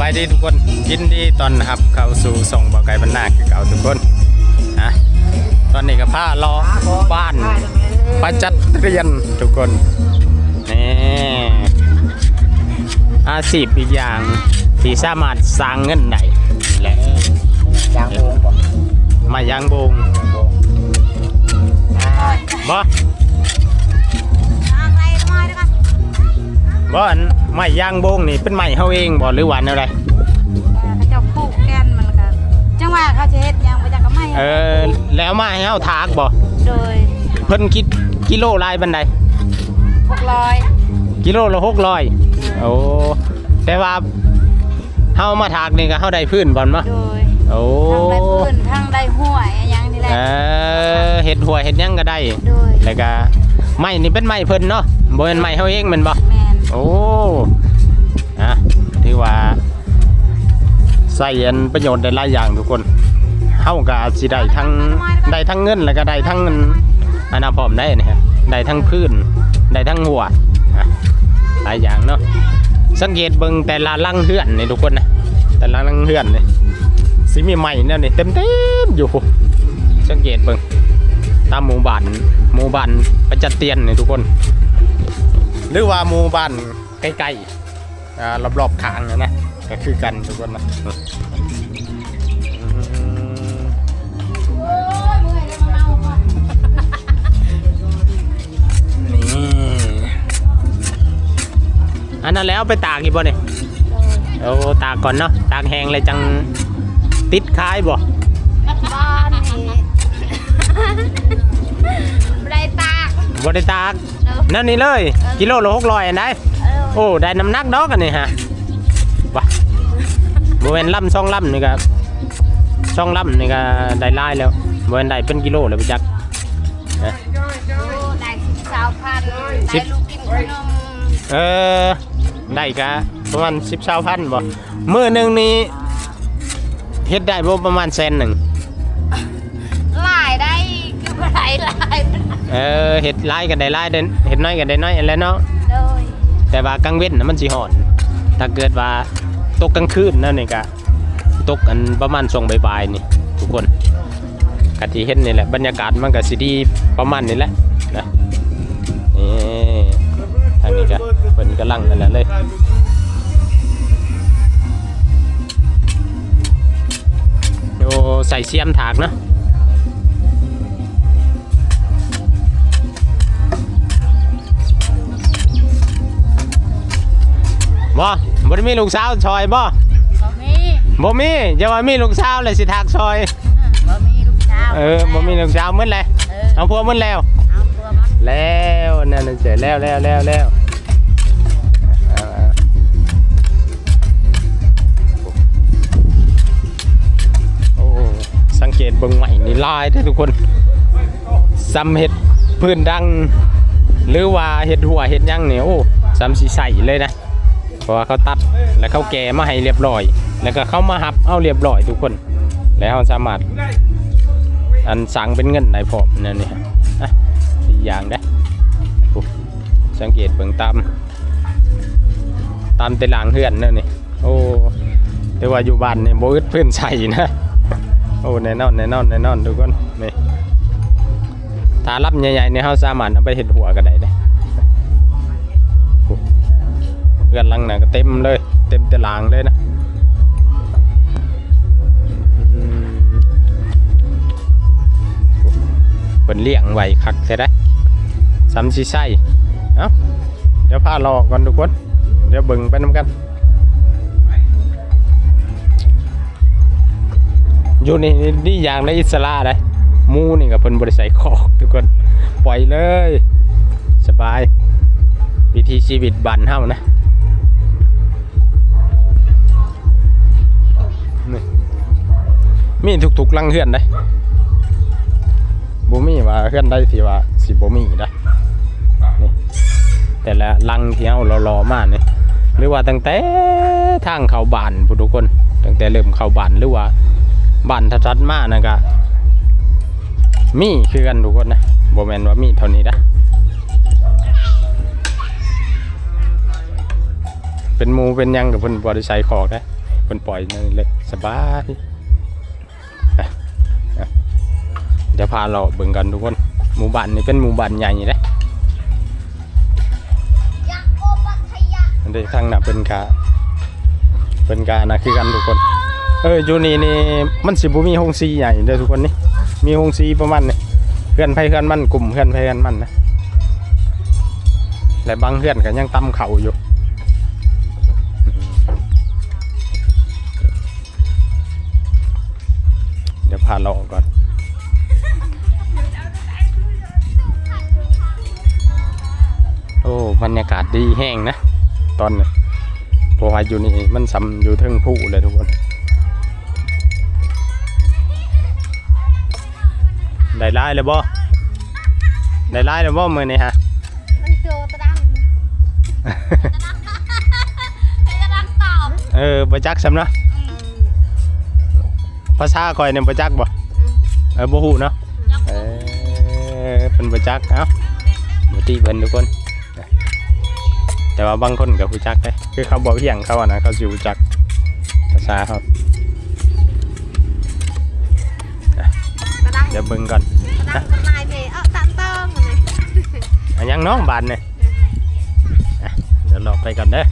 บายดีทุกคนยินดีตอนรับเข้าสู่ส่งบ่อไก่บรรณาคือเก่าทุกคนนะตอนนี้ก็พาล้อบ้านประจัดเรียนทุกคนนี่อาชีพอีกอย่างที่สามารถสร้างเงินได้และยางโบงบ่มายางโบงบ่ บ่อันไม้ยางโบงนี่เป็นไม้เฮาเองบ่หรือว่าแนวใดเขาจะปลูกแกนมันกันจังหวะเขาจะเฮ็ดหยังไปจากก็ไม่เออแล้วมาให้เฮาถากบ่โดยเพิ่นคิดกิโลลายบันไดหกร้อยกิโลละหกร้อยโอ้แต่ว่าเฮามาถากนี่ก็เฮาได้พื้นบ่อนมะโดยโอ้ทั้งได้พื้นทั้งได้ห้วยอะหยังนี่แหละเออเห็ดหัวเห็ดหยังก็ได้ โดยแล้วก็ไม้นี่เป็นไม้เพิ่นเนาะบ่เป็นไม้เฮาเองแม่นบ่แมน โอ้อะถือว่าใส่อันประโยชน์ได้หลายอย่างทุกคนเฮาก็สิได้ทั้งได้ทั้งเงินแล้วก็ได้ทั้งอันนั้นพร้อมได้นะฮะได้ทั้งพื้นได้ทั้งหัวหลายอย่างเนาะสังเกตเบิ่งแต่ละลังเฮือนนี่ทุกคนนะแต่ละลังเฮือนนี่สิมีใหม่เนี่ยนี่เต็มเต็มๆอยู่สังเกตเบิ่งตามหมู่บ้านหมู่บ้านประจัดเตียนนี่ทุกคน หรือว่าหมู่บ้านใกล้ๆอ่ารอบๆข้างนะนะก็คือกันทุกคนนะนี่อันนั้นแล้วไปตากอีกบ่เนี่ยโดยโอ้ตากก่อนเนาะตากแห้งเลยจังติดคายบ่บ้านนี่บ่ได้ บ่ได้ตากเออนั่นนี่เลย กิโลละหกร้อยอันได้เออโอ้ได้น้ำหนักดอกอันนี้ฮะว้าบริเวณลำช่องลำนี่ก็ช่องลำนี่ก็ได้หลายแล้วบริเวณได้เป็นกิโลเลยไปจักนะโอ้ได้สิบสาวพันได้ลูกกินขนมเออได้กะประมาณสิบสาพันบ่มือหนึ่งนี้เฮ็ดได้บ่ประมาณแสนหนึ่ง เออเฮ็ดหลายก็ได้หลายเด้นเฮ็ดน้อยก็ได้น้อยอันแหล้วเนาะโดยแต่ว่ากลางเว้นนะมันสิหอน ถ้าเกิดว่าตกกลางคืนนั่นนี่ก็ตกอันประมาณช่วงบ่ายๆนี่ทุกคนกะที่เห็นนี่แหละบรรยากาศมันก็สิดีประมาณนี้แหละนะนี่ทางนี้ก็เพิ่นกำลังนั่นแหละเลยโอ้ใส่เสียมถากเนาะ บ่บ่ได้มีลูกสาวซอยบ่บ่มีบ่มีจะว่ามีลูกสาวเลยสิถากซอย บ่มีลูกสาวเออบ่มีลูกสาวมึนเลยเออเอาพัวมึนแล้วเอาตัวมาแล้วนั่นนะเสร็จแล้วแล้วแล้วแล้วเอาเอาโอ้สังเกตเบิ่งใหม่นี่ลายเด้อทุกคนซ้ำเห็ดพื้นดัง หรือว่าเห็ดหัวเห็ดหยังเนี่ยโอ้ซ้ำสีใสเลยนะ เพราะว่าเขาตัดแล้วเขาแก่มาให้เรียบร้อย แล้วก็เขามาหับเอาเรียบร้อยทุกคน แล้วเขาสามารถอันสั่งเป็นเงินได้พร้อมนั่นนี่อะอีกอย่างได้สังเกตเบิ่งตามตามตารางเฮือนนั่นนี่โอ้แต่ว่าอยู่บ้านเนี่ยโบอึดเพื่อนใส่นะโอ้แน่นอนแน่นอนแน่นอนทุกคนนี่ถ้ารับใหญ่ๆเนี่ยเขาสามารถเอาไปเห็ดหัวก็ได้ เฮือนลังน่ะก็เต็มเลย เต็มตารางเลยนะอืมเปินเลี้ยงไหวคักใช่ได้ซ้ำซีไส้เอ้าเดี๋ยวพารอก่อนทุกคน เดี๋ยวบิ่งไปน้ำกันอยู่นี่นี่อย่างในอิสระเลยมูนี่กับเพิ่นบริใส่ขอกทุกคนปล่อยเลย สบาย วิธีชีวิตบันเฮานะ มีทุกๆลังเฮือนได้บ่มีว่าเพื่อนได้ที่ว่าสิบ่มีนะนี่แต่ละลังที่เอารอๆมานี่หรือว่าตั้งแต่ทางเข้าบ้านผู้ทุกคน ตั้งแต่เริ่มเข้าบ้านหรือว่าบ้านทัดมานะก็มีคือกันทุกคนนะบ่แมนว่ามีเท่านี้นะเป็นมูเป็นยังกับเพิ่นบ่ได้ใส่ขอกนะเพิ่นปล่อยนั่นเลยสบาย ดี๋ยวพาเราเบิ่งกันทุกคนหมู่บ้านนี่เป็นหมู่บ้านใหญ่เด้อันนี้ทางน่ะเป็นกาเป็นกานะคือกันทุกคน เอออยู่นี่นี่มันสิบ่มีโรงสีใหญ่เด้อทุกคนนี่มีโรงสีประมาณนี่เพื่อนไผเพื่อนมันกลุ่มเพื่อนไผเพื่อนมันนะและบางเพื่อนก็ยังตำเข่าอยู่เดี๋ยวพาเราออกก่อน บรรยากาศดีแห้งนะ ตอนนี้เพราะว่าอยู่นี่มันซ้ำอยู่เทึงผู้เลยทุกคน ได้ไล่เลยบ่ได้ไล่เลยบ่มือนี่ฮะมันเจอตะดังตะดังตอบเออประจักสำเนาะภาษาคอยเนี่ยประจักบ่เออบ่ฮู้เนาะเออเป็นประจักเอ้าบ่ตีเพิ่นทุกคน แต่ว่าบางคนก็รู้จักเด้คือเขาบอกเฮียงเขาอะนะเขาสิรู้จักภาษาเขาตะดังเดี๋ยวเบิ่งก่อนตะดังกับนายเพเออตันเติ้งเลยอันยังน้องบานเนี่ยอะเดี๋ยวเราไปกันเด้อ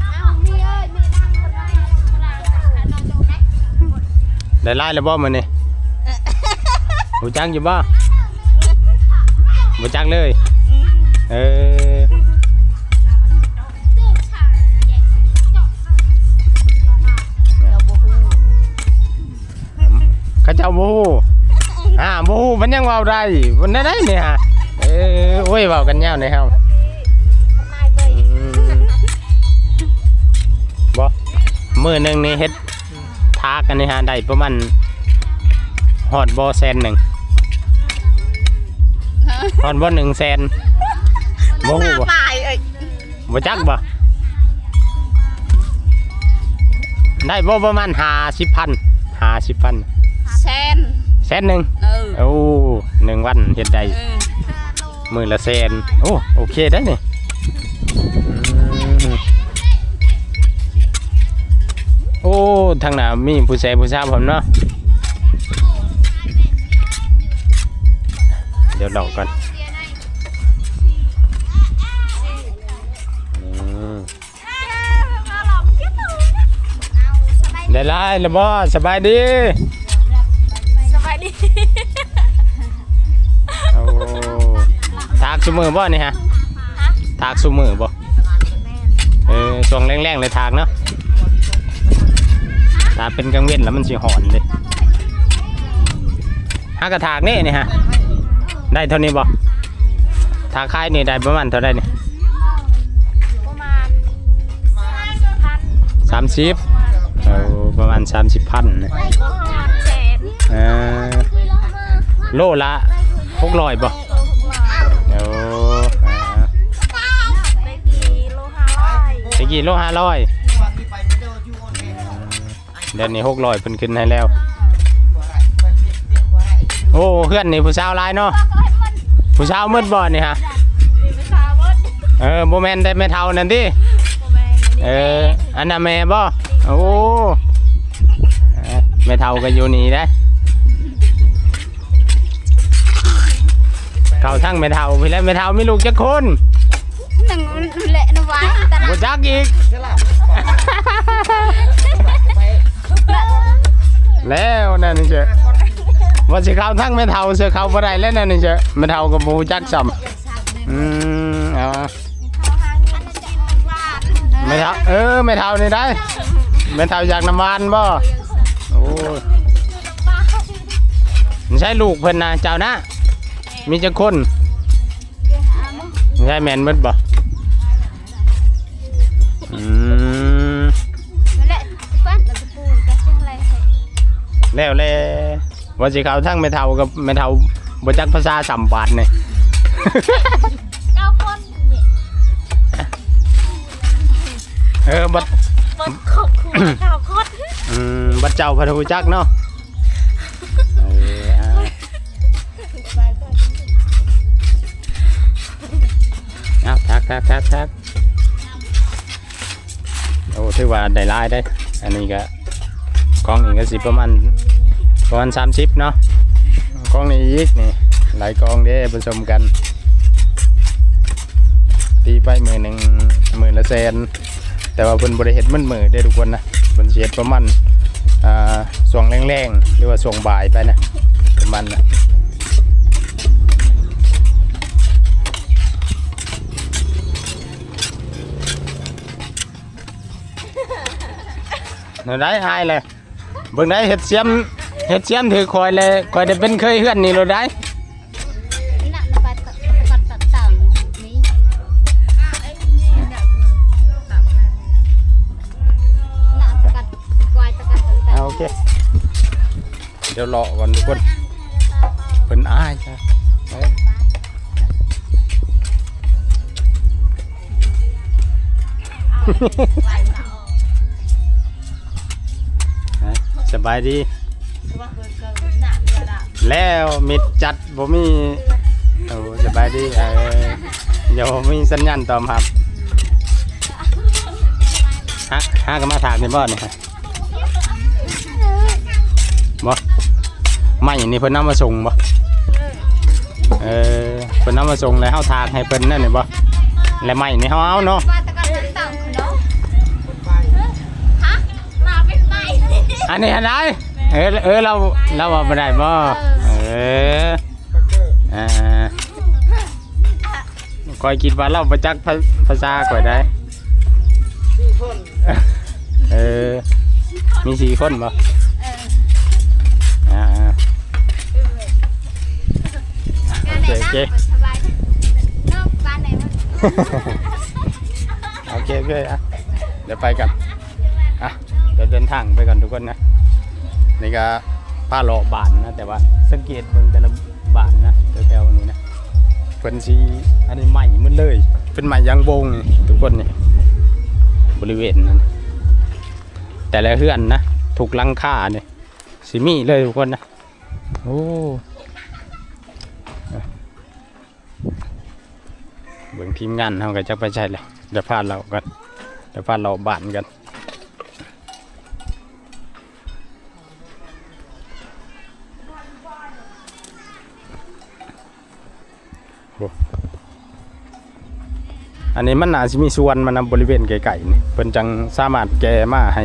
เอามีเอ้ยมีดังกับนายได้ไล่แล้วบ่มื้อนี้รู้จักอยู่บ่ บ่จักเลย เออเราบ่ฮู้เขาเจ้าบูอ่าบูมันยังเว้าได้มันได้ได้เนี่ยฮะเออโอ้ยเว้ากันยาวเลยครับนายเบอมบ่มื้อหนึงนี่เฮ็ดทากันนี่ฮะได้ประมาณฮอดบ่แสนหนึ่ง ฮอดบ่หนึ่งแสนบ่ฮู้บ่ตายเอ้ยบ่จักบ่ได้บ่ประมาณ50,000 50,000แซนแสนหนึงเออโอ้หนึ่งวันเฮ็ดได้เออมือละแสนโอ้โอเคได้นี่อืมโอ้ทางหน้ามีผู้ชายผู้สาวผมเนาะ เดี๋ยวดอกก่อนอืมได้ไล่แล้วบ่สบายดี สบายดีโอ้ถากซุมือบ่นี่ฮะถากซุมือบ่เออช่วงแรงๆเลยถากเนาะถ้าเป็นกลางเว้นแล้วมันสิหอนเลยหากระถากนี่นี่ฮะ ได้เท่านี้บ่ถ้ากคายนี่ได้ประมาณเท่าไดนี่ประมาณพันสามสิบเออประมาณสามสิบพันนะแสนเออโลละหกร้อยบ่เอออ่าไปกี่โลห้าร้อยตะกี้โลห้าร้อยเดือนนี้หกร้อยเพิ่นขึ้นให้แล้ว โอ้เพื่อนนี่ผู้สาวหลายเนาะผู้สาวมืดบ่นี่ฮะไม่ทราบว่าเออโบแมนได้แม่เท่านั่นดิประมาณนี้เอออันน่ะแม่บ่โอ้เอ้ยแม่เท่าก็อยู่นี่ได้เขาทั้งแม่เท่าพี่แล้วแม่เท่ามีลูกจักคนหนึ่งเละนะไว้แต่บ่จักอีกแล้วนั่นนี่เจ้ ว่าสิเข้าทั้งแม่เท่าเสือเข้าบ่ได้แล้วนั่นนี่เจ้แม่เท่าก็บ่รู้จักซ้ำอืมเอาเขาหาเงินกินบ้านแม่เท่าเออแม่เท่านี่ได้แม่เท่าอยากน้ำหวานบ่โอ้ยไม่ใช่ลูกเพิ่นนะเจ้านะมีจักคนไม่ใช่แม่นเบิดบ่อืมนั่นแหละบ้านตะปูจะชื่ออะไรแล้วแล ว่าสิเข้าทั้งแม่เท่ากับแม่เท่าบ่จักภาษาสัมบาทนี่เก้าคนนี่เออบัดบนขอบคุณเก้าคนอืมบัดเจ้าพระทูจักเนาะเอออ่าเอาทักทักทักทักถือว่าได้หลายได้ อันนี้ก็กล้องนี้ก็สิประมาณ ประมาณ30เนาะกล้องนี้อีกนี่หลายกองเด้ผสมกัน ตีไปมือหนึ่งหมื่นละแสนแต่ว่าเพิ่นบริเฮ็ดมันมือได้ทุกคนนะเพิ่นสิเฮ็ดประมาณอ่าส่วงแรงๆหรือว่าส่วงบ่ายไปนะประมาณนะนั่นได้หายเลยเบิ่งได้เฮ็ดเสียม เฮ็ดเสียมถือคอยเลยคอยได้เป็นเคยเฮือนนี่โลดได้ Nak dapat dapat datang ni. Nak tekat kuai tekat เอาโอเค เดี๋ยวรอก่อนทุกคนเพิ่นอายจ้ะเอ้ยสบายดี แล้วมิดจัดบ่มีโอ้สบายดีเออเดี๋ยวมีสัญญาณตอบรับฮะฮะก็มาถามในบ่นี่ฮะบ่ไม่นี่เพิ่นนำมาส่งบ่เออเพิ่นนำมาส่งแล้วเฮาทากให้เพิ่นนั่นนี่บ่แล้วไม่นี่เฮาเอาเนาะ Kuai tekat datang no. Hah? Nak เป็นไปอันนี้อันไหน เออเออเราเราว่าบ่ได้บ่เอออ่าคอยคิดว่าเราประจักภาภาษาก่อยได้เออมีสี่คนบ่อ่าอ่าโอเคโอเคสบายนอกบ้านไหนมันโอเคโอเคอะเดี๋ยวไปกันอะเดี๋ยวเดินทางไปกันทุกคนนะ นี่ก็ป้าหลอบานนะแต่ว่าสังเกตเบิ่งแต่ละบานนะแถวๆนี้นะเป็นสีอันนี้ใหม่หมันเลยเป็นใหม่ยางวงทุกคนนี่บริเวณนั้นแต่ละเฮือนนะถูกลังค่าเนี่ยสิมีเลยทุกคนนะโอ้เบิ่งทีมงานเขาก็จะไปใช่เลยเดี๋ยวพาเรากันเดี๋ยวพาเราบานกัน อันนี้มันน่าจะมีส่วนมันนะบริเวณไกลๆนี่เพิ่นจังสามารถแก้มาให้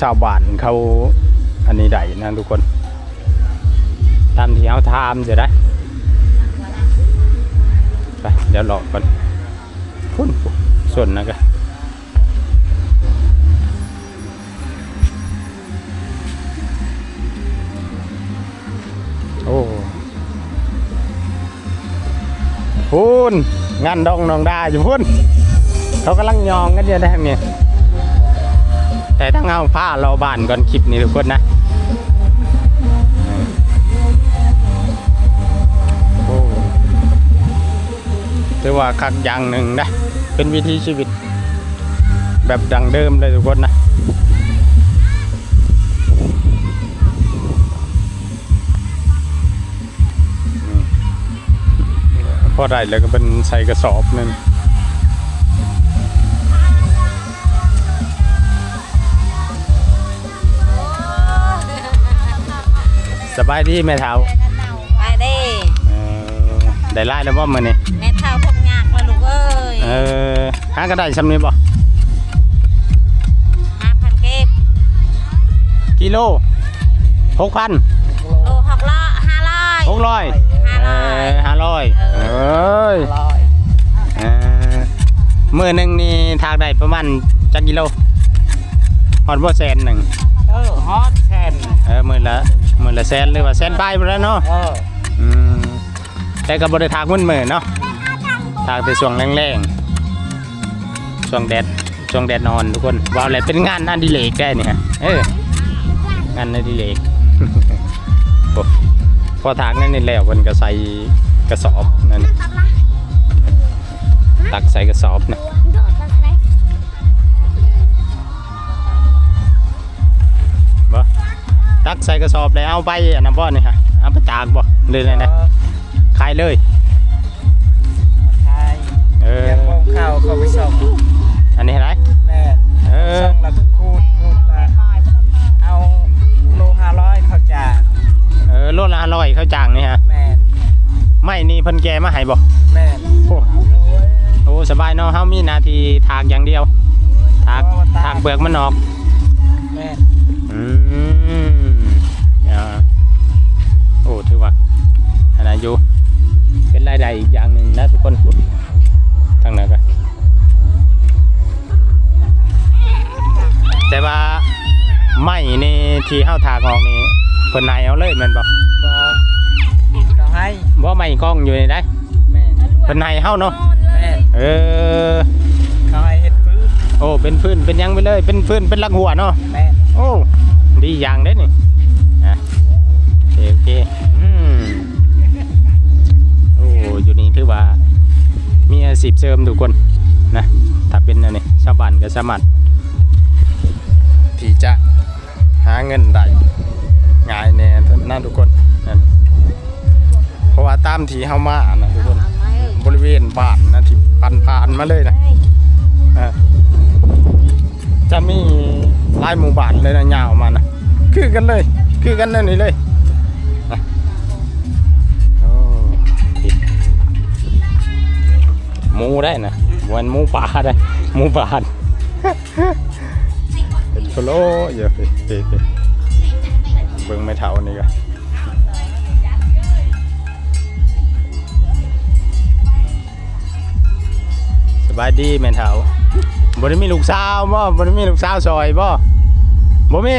ชาวบ้านเขาอันนี้ได้นะทุกคนตามที่เอาทำจะได้ไปเดี๋ยวรอก่อนพุ่นส่วนนะกัน พุ่นงานดองนองดาอยู่พุ่นเขากำลังยองกันอยู่ได้เนี่ยแต่ถ้าเอาผ้าเราบานก่อนคลิปนี้ทุกคนนะโอ้ถือว่าคักอย่างหนึ่งนะเป็นวิธีชีวิต แบบดังเดิมเลยทุกคนนะ พอได้แล้วก็เป็นใส่กระสอบหนึงสบายดีแม่เท้าไปเด้เออได้ไล่แล้วบ่มื้อนี้แม่เท่าพกยากมาลูกเอ้ยเออหาก็ได้ซำนี้บ่ห้าพันเก็บกิโล6,000โลหกล้อ ห้าร้อย600เออ500เอเอ้ยร้อยเออมื้อหนึงนี่ทากได้ประมาณจักกิโลฮอดบ่แสนหนึงเออฮอตแทนเออมื้อละมื้อละแสนหรือว่าแสนปลายพุ่นแหล้วเนาะเอออืมแต่ก็บริทากมันเหมือนเนาะทากแต่ช่วงแรงๆช่วงแดดช่วงแดดนอนทุกคนว่าอะไรเป็นงานอดิเรกได้เนี่ยเอองานอดิเรกโอ้ พอทากนั่นนี่แล้วมันก็ใส่กระสอบนั่นตักใส่กระสอบนะบ่ตักใส่กระสอบแล้วเอาไปอันนั้นบ่นี่ฮะเอาไปตากบ่เลยนะนะขายเลยใช่เออเรียกวงข้าวเข้าไปส่งอันนี้อะไรแม่เออส่ง เพิ่นแกมาให้บ่แม่นโอ้โอ้สบายเนาะเฮามีหน้าที่ถากอย่างเดียวถากถากเปลือกมันออกแม่นอืมอ่าโอ้ถือว่าอันนั้นอยู่เป็นรายได้อีกอย่างหนึ่งนะทุกคนทั้งนั้นก็แต่ว่าไม้นี่ที่เฮาถากออกนี่เพิ่นให้เอาเลยแม่นบ่บ่เขาให้ บ่ไม้กล้องอยู่นี่ได้แม่นเพิ่นให้เฮาเนาะแม่นเออเขาให้เฮ็ดพื้นโอ้เป็นพื้นเป็นหยังไปเลย เป็นพื้นเป็นลักหัวเนาะแม่นโอ้ดีอย่างเด้นี่อะโอเคโอเคอืมโอ้อยู่นี่ถือว่า มีอาชีพเสริมทุกคนนะถ้าเป็นอันนี้ชาวบ้านก็สามารถที่จะหาเงินได้ง่ายแน่นั่นทุกคน ตามที่เฮามานะทุกคนบริเวณบ้านนะที่ผ่านผ่านๆมาเลยนะอะจะมีหลายหมู่บ้านเลยนะยาวมานะคือกันเลย คือกันนั่นนี่เลยอะโอ้ผิดหมูได้นะวันหมูป่าได้หมูป่านเป็นโคโลเยอะเฮ้ยเฮ้ยเฮ้ยเบิ่งไม่เท่านี่ก็ส บายดีแม่นเท่าบ่ได้มีลูกสาวบ่บ่ได้มีลูกสาวซอยบ่บ่มี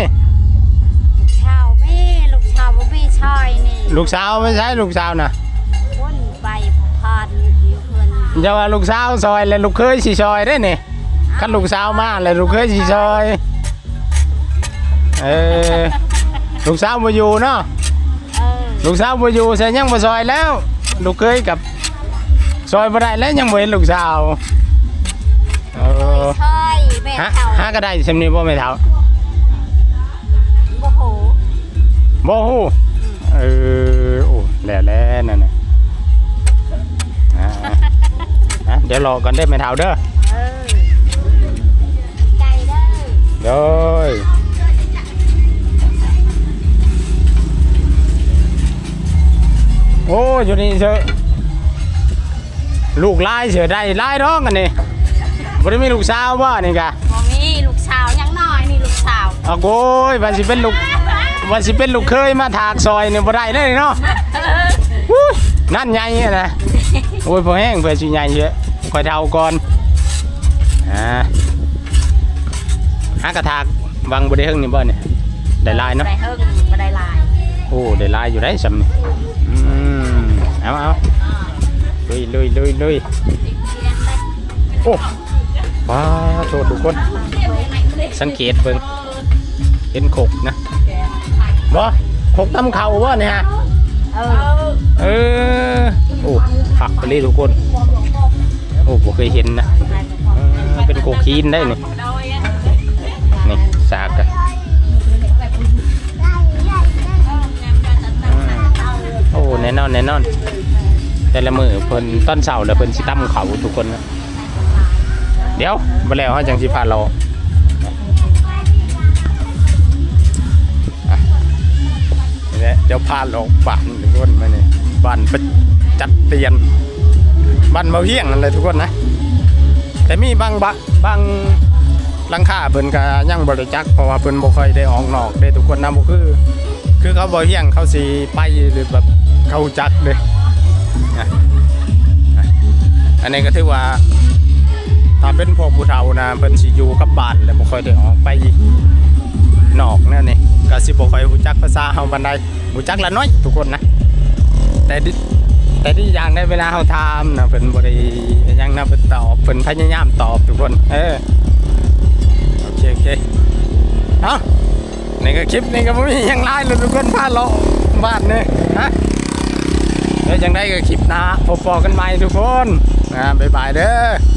ลูกชาวแม่ลูกชาวบ่มีชอยนี่ลูกสาวไม่ใช่ลูกสาวนะวนไปผ่านอยู่เพิ่นอย่าว่าลูกสาวซอยแล้วลูกเคยสิซอยได้นี่คันลูกสาวมาแล้วลูกเคยสิซอยเออลูกสาวบ่อยู่เนาะเออลูกสาวบ่อยู่ใส่ยังบ่ซอยแล้ว ลูกเคยกับซอยบ่ได้แล้วยังบ่เห็นลูกสาวเออชอยแม่ ฮะเฒ่าหาก็ได้ซำนี้บ่แม่เฒ่าบ่โหบ่ฮู้เออโอ้แล้วแล้วนั่นน่ะอ่าฮะเดี๋ยวรอก่อนได้อแม่เฒ่าเด้อเออใจเด้อโดยโอ้อยู่นี่เชอะลูกไล่เสือได้ไล่ร้องกันนี่บ่ได้มีลูกสาวบ่นี่กะ เอาโกยว่าสิเป็นลูกว่าสิเป็นลูกเคยมาถากซอยนี่บ่ได้เลยเนาะอู้ยนั่นใหญ่อะนะโอ้ยพอแห้งเพื่อสิใหญ่เยอะค่อยเท่าก่อนอ่าหากระถากวังบ่ได้เฮิงนี่บ่เนี่ยได้หลายเนาะบ่ได้เฮิงบ่ได้หลายโอ้ได้ลายอยู่ได้สำนี่อืมเอาเอาลุยลุยลุยลุยโอ้ว้าโชว์ทุกคน สังเกตเบิ่ง เห็นขกนะบ่ขกตำเข่าบ่เนี่ยฮะเออเออโอ้ผักไปเลยทุกคน โอ้ผมเคยเห็นนะเออเป็นโกคีนได้นี่นี่สากอะโอ้แน่นอนแน่นอน แต่ละมือเพิ่นต้นเสาแล้วเพิ่นสิตั้มเขาทุกคนนะเดี๋ยวมาแล้วฮะจังสิพาเรา เดี๋ยวพาเราบ้านทุกคนมาเนี่ยบ้านประจัดเตียนบ้านมาเพียงนั่นเลยทุกคนนะ แต่มีบางบะบางลังค่าเพิ่นก็ยังบริจักเพราะว่าเพิ่นบ่ค่อยได้ออกนอกเด้ทุกคนนะบ่คือ คือเขาบ่เฮียงเขาสิไปหรือแบบเขาจักเด้อันนี้ก็ถือว่าถ้าเป็นพวกผู้เฒ่านะเพิ่นสิอยู่กับบ้านแล้วบ่ค่อยได้ออกไปนอกแนั่นนี่ ก็สิบ่ค่อยรู้จักภาษาเฮาปานใดรู้จักละน้อยทุกคนนะ แต่ดิแต่ที่อย่างได้เวลาเฮาถามนะเพิ่นบ่ได้ยังนะเพิ่นตอบเพิ่นพยายามตอบทุกคน เออโอเคโอเคเอ้านี่ก็คลิปนี้ก็บ่มีหยังหลายเลยทุกคนพาเลาะบ้านเนี่ฮะเดี๋ยวจังได้ก็คลิปหน้าพบปอกันใหม่ทุกคนนะบ๊ายบายเด้อ